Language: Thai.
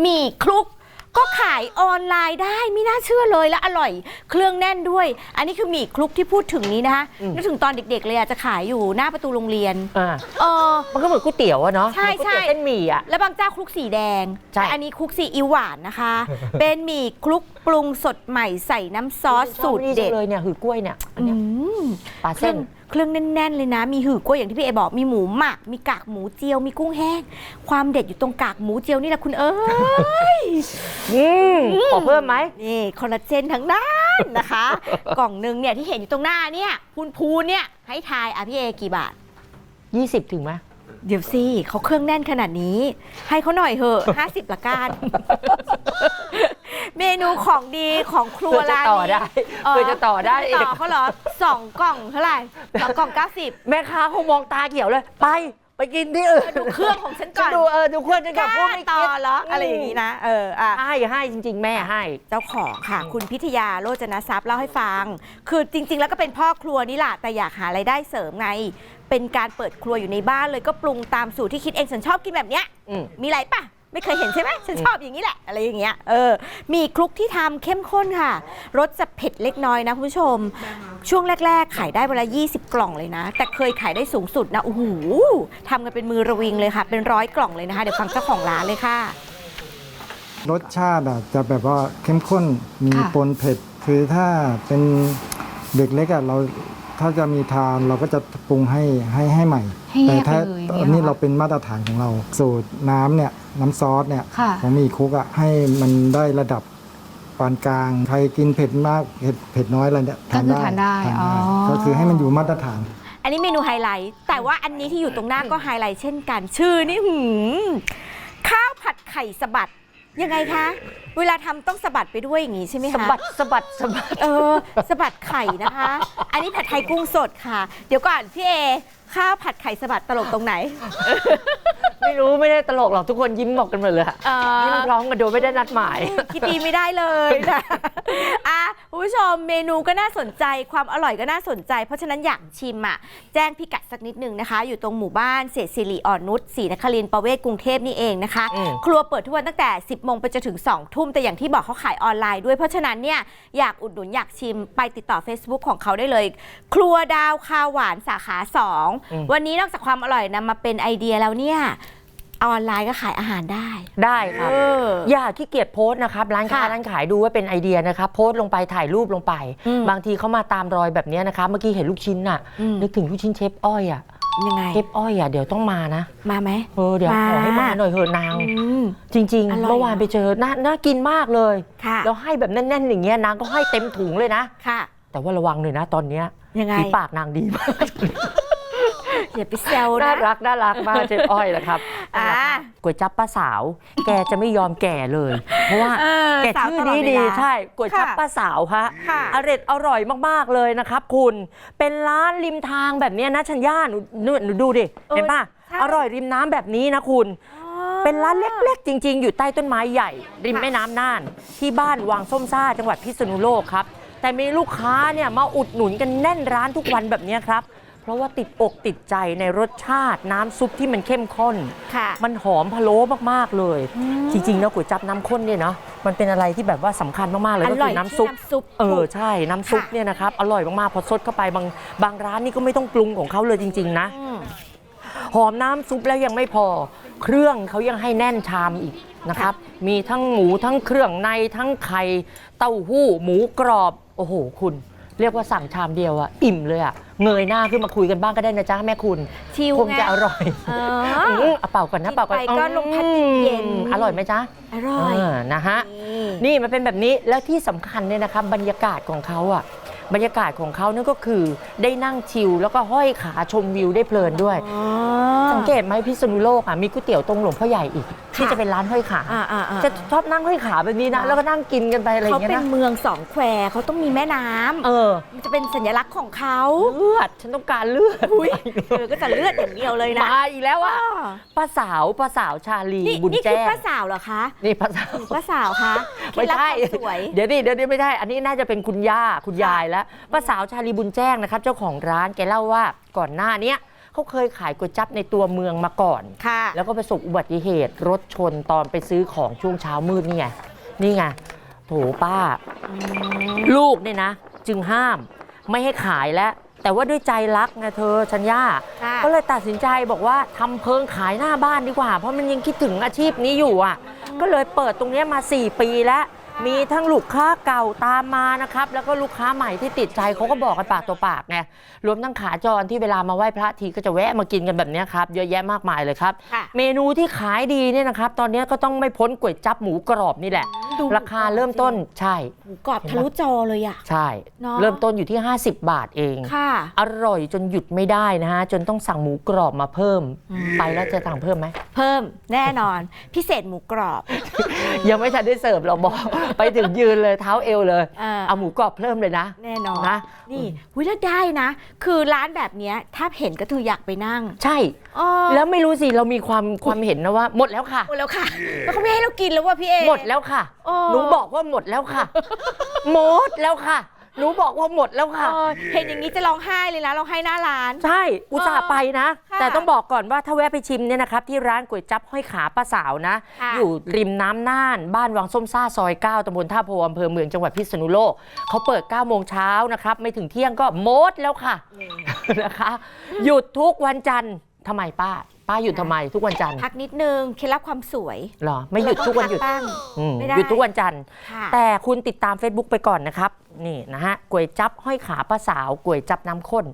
หมี่คลุก ก็ขายออนไลน์ได้ไม่น่าเชื่อเลยและอร่อย เครื่องแน่นด้วย อันนี้คือหมี่คลุกที่พูดถึงนี้นะคะอืมนึกถึงตอนเด็กๆเลยอะจะขายอยู่หน้าประตูโรงเรียน อ่าเออ มันก็เหมือนก๋วยเตี๋ยวอะเนาะใช่เหมือนก๋วยเตี๋ยวใช่เส้นหมี่อะ แล้วบางเจ้าคลุกสีแดงใช่ แต่อันนี้คลุกสีอิวหวานนะคะ เป็นหมี่คลุกปรุงสดใหม่ใส่น้ำซอสสูตรนี่เด็ดจังเลยเนี่ยหือกล้วยเนี่ยอันอืเนี้ยมปลาเครื่เส้อนง เครื่องแน่นๆเลยนะ มีหือกล้วยอย่างที่พี่เอบอกมีหมูหมัก มีกากหมูเจียว มีกุ้งแห้ง ความเด็ดอยู่ตรงกากหมูเจียวนี่แหละคุณเอ้ย อืมขอเพิ่มไหม นี่คอลลาเจนทั้งนั้นนะคะ กล่องหนึงเนี่ยที่เห็นอยู่ตรงหน้าเนี่ยพูนพูนๆเนี่ยให้ทายอะพี่เอกี่บาท 20 ถึงไหม เดี๋ยวสิเขาเครื่องแน่นขนาดนี้ ให้เขาหน่อยเหอะ 50ละกัน เมนูของดีของครัวเพื่อจะร้านต่อนี้ได้เพื่อจะต่อได้เพื่อจะต่อเขาเหรอสองกล่องเท่าไหร่สองกล่อง 90 แม่ค้าเขามองตาเขียวเลย ไป ไปกินที่อื่นดูเครื่องของฉันก่ฉัอนนดูเออดูเครื่องฉันกก่อนล้าพวกไม่ต่อคิดเหรออะไรอย่างนี้นะเอออะให้ให้จริง ๆ แม่ให้ เจ้าของค่ะ คุณพิทยาโรจนทรัพย์เล่าให้ฟัง คือจริง ๆ แล้วก็เป็นพ่อครัวนี่แหละแต่อยากหาไรายได้เสริมไง เป็นการเปิดครัวอยู่ในบ้านเลยก็ปรุงตามสูตรที่คิดเองฉันชอบกินแบบเนี้ยอืมมีอะไรปะ ไม่เคยเห็นใช่ไหมฉันชอบอย่างนี้แหละ อะไรอย่างเงี้ยเออมีคลุกที่ทำเข้มข้นค่ะรสจะเผ็ดเล็กน้อยนะคุณผู้ชม ช่วงแรก ๆ ขายได้เวลา 20 กล่องเลยนะ แต่เคยขายได้สูงสุดนะโอ้โหทำกันเป็นมือระวิงเลยค่ะ เป็นร้อยกล่องเลยนะคะ เดี๋ยวฟังเจ้าของร้านเลยค่ะ รสชาติอะจะแบบว่าเข้มข้นมีค่ะ ปนเผ็ด คือถ้าเป็นเด็กเล็กอะเรา ถ้าจะมีทานเราก็จะปรุงให้ให้ให้ใหม่ ให้แยแต่กไปถ้าเลยตเนี่ยอนนี้เหรอเราเป็นมาตรฐานของเรา สูตรน้ำเนี่ยน้ำซอสเนี่ยค่ะ ของหมีคุกอะให้มันได้ระดับปานกลาง ใครกินเผ็ดมากเผ็ดเผ็ดน้อยอะไรเนี่ยก็คือทานได้ทานอ๋อก็คือให้มันอยู่มาตรฐาน อันนี้เมนูไฮไลท์ แต่ว่าอันนี้ที่อยู่ตรงหน้าก็ไฮไลท์เช่นกัน ชื่อนี่หืมข้าวผัดไข่สะบัด ยังไงคะ เวลาทำต้องสะบัดไปด้วยอย่างนี้ใช่ไหมสะคะบัดสะบัดสะบัด เออสะบัดไข่นะคะ อันนี้ผัดไทยกุ้งสดค่ะ เดี๋ยวก่อนพี่เอข้าวผัดไข่สะบัดตลกตรงไหน ไม่รู้ไม่ได้ตลกหรอกทุกคนยิ้มบอกกันหมดเลยอะเออยิ้มพร้อมกันโดยไม่ได้นัดหมาย คิดดีไม่ได้เลยนะ อะคุณผู้ชมเมนูก็น่าสนใจความอร่อยก็น่าสนใจ เพราะฉะนั้นอยากชิมอะ แจ้งพิกัดสักนิดหนึ่งนะคะ อยู่ตรงหมู่บ้านเศรษฐศิริอ่อนนุชศรีนครินทร์ประเวศกรุงเทพนี่เองนะคะ อืม ครัวเปิดทุกวันตั้งแต่ 10โมงไปจนถึง 2 ทุ่ม แต่อย่างที่บอกเขาขายออนไลน์ด้วยเพราะฉะนั้นเนี่ยอยากอุดหนุนอยากชิมไปติดต่อ Facebook ของเขาได้เลย ครัวดาวคาวหวานสาขา2วันนี้นอกจากความอร่อยนำมาเป็นไอเดียแล้วเนี่ย ออนไลน์ก็ขายอาหารได้ ได้ครับ เออ อย่าขี้เกียจโพสต์นะครับ ร้านค้าค่ะร้านขายดูไว่าเป็นไอเดียนะครับ โพสต์ลงไปถ่ายรูปลงไป อืมบางทีเขามาตามรอยแบบเนี้ยนะครับ เมื่อกี้เห็นลูกชิ้นน่ะ อืม นึกถึงลูกชิ้นเชฟอ้อยอะยังไง เชฟอ้อยอะเดี๋ยวต้องมานะมาไหม เออเดี๋ยวมา ขอให้มาหน่อยเถอะนาง อืม จริง อร่อยๆ เมื่อวานไปเจอน่าน่ากินมากเลยค่ะแล้วให้แบบแน่นๆอย่างเงี้ยนางก็ให้เต็มถุงเลยนะ ค่ะ แต่ว่าระวังหน่อยนะ ตอนเนี้ยยังไง ฝีปากนางดีมาก อย่าไปแซวน่านะ รักน่ารักมากเชฟอ้อยนะครับอ่า ก๋วยจับป้าสาว แกจะไม่ยอมแก่เลย เพราะว่าเออแกสาวชื่อตลอดนี้เวดีลา ใช่ก๋วยจับค่ะ ป้าสาวฮะ ค่ะ อร่อยอร่อยมาก ๆ เลยนะครับคุณ เป็นร้านริมทางแบบเนี้ยนะชัญญาหนูหนูหนูดูดิ เออเห็นป่ะ ใช่ อร่อยริมน้ำแบบนี้นะคุณ เป็นร้านเล็ก ๆ จริง ๆ อยู่ใต้ต้นไม้ใหญ่ ริมค่ะแม่น้ำน่าน ที่บ้านวังส้มซ่าจังหวัดพิษณุโลกครับ แต่มีลูกค้าเนี่ยมาอุดหนุนกันแน่นร้านทุกวันแบบเนี้ยครับ เพราะว่าติดอกติดใจในรสชาติน้ำซุปที่มันเข้มข้น ค่ะ มันหอมพะโล้มากๆเลยจริงๆนะก๋วยจับน้ำข้นเนี่ยเนาะมันเป็นอะไรที่แบบว่าสำคัญมาก ๆ เลยอก็ร่คืออยน้ำที่ซุปน้ำซุป เออใช่น้ำซุปค่ะ เนี่ยนะครับอร่อยมากๆพอซดเข้าไปบางบางร้านนี่ก็ไม่ต้องปรุงของเขาเลยจริง ๆ นะ อืม หอมน้ำซุปแล้วยังไม่พอ เครื่องเขายังให้แน่นชามอีกนะครับ มีทั้งหมูทั้งเครื่องในทั้งไข่เต้าหู้ หมูกรอบ โอ้โห คุณ เรียกว่าสั่งชามเดียวอะอิ่มเลยอะเงยหน้าขึ้นมาคุยกันบ้างก็ได้นะจ๊ะแม่คุณชิวคงไงจะอร่อยเออือมเอาเป่าก่อนนะเป่าก่อนกินไปก็ลมพัดเย็นๆอืมอร่อยไหมจ๊ะอร่อยเออนะฮะนี่นี่มันเป็นแบบนี้แล้วที่สำคัญเนี่ยนะครับบรรยากาศของเขาอะบรรยากาศของเขานั่นก็คือได้นั่งชิลแล้วก็ห้อยขาชมวิวได้เพลินด้วยอ๋อสังเกตไหมพิษณุโลกอะมีก๋วยเตี๋ยวตรงหลวงพ่อใหญ่อีก ที่จะเป็นร้านห้อยขาอ่าอ่าอ่า จะชอบนั่งห้อยขาแบบนี้นะ แล้วก็นั่งกินกันไปอะไรอเขาย่างเงี้เป็ยนนะเมืองสองแควเขาต้องมีแม่น้ำเออมันจะเป็นสัญลักษณ์ของเขาเลือดฉันต้องการเลือดอุ้ยเธอก็จะเลือดอย่างเดียวเลยนะมาอีกแล้วอะอ้อป้าสาวป้าสาวชาลีนี่บุญนี่คืแจ้องป้าสาวเหรอคะนี่ป้าสาว ป้าสาวคะเคล็ไม่ดลับใช่ความสวย เดี๋ยวดิเดี๋ยวดิไม่ใช่อันนี้น่าจะเป็นคุณย่าคุณยายแล้วป้าสาวชาลีบุญแจ้งนะครับ เจ้าของร้านแกเล่าว่าก่อนหน้าเนี้ย เขาเคยขายก๋วยจั๊บในตัวเมืองมาก่อน ค่ะ แล้วก็ประสบอุบัติเหตุรถชนตอนไปซื้อของช่วงเช้ามืดนี่ไง นี่ไง โถป้า ลูกเนี่ยนะ จึงห้าม ไม่ให้ขายแล้ว แต่ว่าด้วยใจรักไงเธอชัญญา ค่ะ ก็เลยตัดสินใจบอกว่าทำเพิงขายหน้าบ้านดีกว่า เพราะมันยังคิดถึงอาชีพนี้อยู่อะ ก็เลยเปิดตรงเนี้ยมา 4 ปีแล้ว มีทั้งลูกค้าเก่าตามมานะครับ แล้วก็ลูกค้าใหม่ที่ติดใจเขาก็บอกกันปากต่อปากไงรวมทั้งขาจรที่เวลามาไหว้พระทีก็จะแวะมากินกันแบบเนี้ยครับเยอะแยะมากมายเลยครับ ค่ะ เมนูที่ขายดีเนี่ยนะครับ ตอนนี้ก็ต้องไม่พ้นก๋วยจับหมูกรอบนี่แหละ ดูราคาเริ่มต้นใช่ หมูกรอบทะลุจอเลยอะ ใช่ เนอะ เริ่มต้นอยู่ที่ 50 บาทเอง ค่ะ อร่อยจนหยุดไม่ได้นะฮะ จนต้องสั่งหมูกรอบมาเพิ่ม ไปแล้วจะสั่งเพิ่มไหม เพิ่มแน่นอน พิเศษหมูกรอบ ยังไม่ทันได้เสิร์ฟเราบอกไปถึงยืนเลยเท้าเอวเลยเออเอาหมูกรอบเพิ่มเลยนะแน่นอน นะ นี่วิถ้าได้นะ คือร้านแบบเนี้ยถ้าเห็นก็คืออยากไปนั่งใช่อ๋อแล้วไม่รู้สิ เรามีความความเห็นนะว่า หมดแล้วค่ะ หมดแล้วค่ะ แล้วเขาไม่ให้เรากินแล้วว่าพี่เอ หมดแล้วค่ะโอ้หนูบอกว่าหมดแล้วค่ะ หมดแล้วค่ะ หนูบอกว่าหมดแล้วค่ะ เออเห็นอย่างนี้จะร้องไห้เลยนะร้องไห้หน้าร้าน ใช่ อุตส่าห์ไปนะ ค่ะแต่ต้องบอกก่อนว่าถ้าแวะไปชิมเนี่ยนะครับ ที่ร้านก๋วยจั๊บห้อยขาป้าสาวนะ ค่ะ อยู่ริมน้ำน่าน บ้านวังส้มซ่าซอย 9ตำบลท่าโพอำเภอเมืองจังหวัดพิษณุโลก เขาเปิด 9 โมงเช้านะครับ ไม่ถึงเที่ยงก็หมดแล้วค่ะ นะคะ หยุดทุกวันจันทร์ ทำไมป้า ป้าหยุดทำไมทุกวันจันทร์พักนิดนึงเคล็ดลับความสวยเหรอ ไม่หยุดทุกวันหยุดเราต้องพับ้าง อืมไม่ได้ หยุดทุกวันจันทร์ ค่ะ แต่คุณติดตาม Facebook ไปก่อนนะครับ นี่นะฮะก๋วยจั๊บห้อยขาป้าสาวก๋วยจั๊บน้ำข้น